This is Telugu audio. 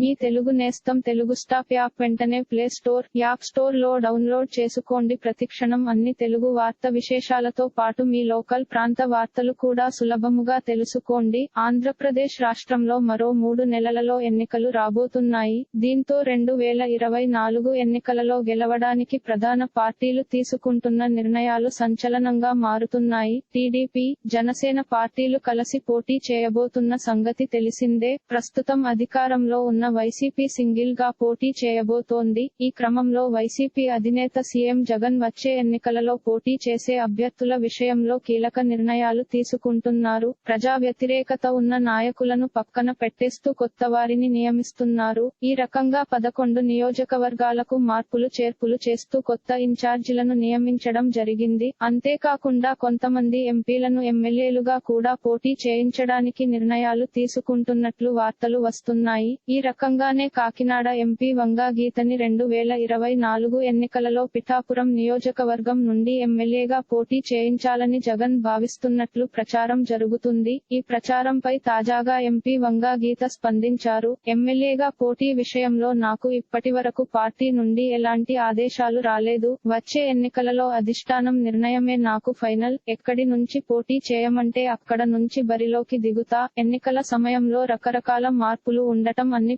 మీ తెలుగు నేస్తం తెలుగు స్టాప్ యాప్ వెంటనే ప్లే స్టోర్ యాప్ స్టోర్లో డౌన్లోడ్ చేసుకోండి. ప్రతిక్షణం అన్ని తెలుగు వార్త విశేషాలతో పాటు మీ లోకల్ ప్రాంత వార్తలు కూడా సులభముగా తెలుసుకోండి. ఆంధ్రప్రదేశ్ రాష్ట్రంలో మరో మూడు నెలలలో ఎన్నికలు రాబోతున్నాయి. దీంతో రెండు వేల ఇరవై నాలుగు ఎన్నికలలో గెలవడానికి ప్రధాన పార్టీలు తీసుకుంటున్న నిర్ణయాలు సంచలనంగా మారుతున్నాయి. టీడీపీ జనసేన పార్టీలు కలిసి పోటీ చేయబోతున్న సంగతి తెలిసిందే. ప్రస్తుతం అధికారంలో ఉన్న వైసీపీ సింగిల్గా పోటీ చేయబోతోంది. ఈ క్రమంలో వైసీపీ అధినేత సీఎం జగన్ వచ్చే ఎన్నికలలో పోటీ చేసే అభ్యర్థుల విషయంలో కీలక నిర్ణయాలు తీసుకుంటున్నారు. ప్రజా వ్యతిరేకత ఉన్న నాయకులను పక్కన పెట్టేస్తూ కొత్త వారిని నియమిస్తున్నారు. ఈ రకంగా పదకొండు నియోజకవర్గాలకు మార్పులు చేర్పులు చేస్తూ కొత్త ఇన్ఛార్జీలను నియమించడం జరిగింది. అంతేకాకుండా కొంతమంది ఎంపీలను ఎమ్మెల్యేలుగా కూడా పోటీ చేయించడానికి నిర్ణయాలు తీసుకుంటున్నట్లు వార్తలు వస్తున్నాయి. ఈ రకంగానే కాకినాడ ఎంపీ వంగా గీతని రెండు వేల ఇరవై నాలుగు ఎన్నికలలో పిఠాపురం నియోజకవర్గం నుండి ఎమ్మెల్యేగా పోటీ చేయించాలని జగన్ భావిస్తున్నట్లు ప్రచారం జరుగుతుంది. ఈ ప్రచారంపై తాజాగా ఎంపీ వంగా గీత స్పందించారు. ఎమ్మెల్యేగా పోటీ విషయంలో నాకు ఇప్పటి వరకు పార్టీ నుండి ఎలాంటి ఆదేశాలు రాలేదు. వచ్చే ఎన్నికలలో అధిష్టానం నిర్ణయమే నాకు ఫైనల్. ఎక్కడి నుంచి పోటీ చేయమంటే అక్కడ నుంచి బరిలోకి దిగుతా. ఎన్నికల సమయంలో రకరకాల మార్పులు ఉండటం అన్ని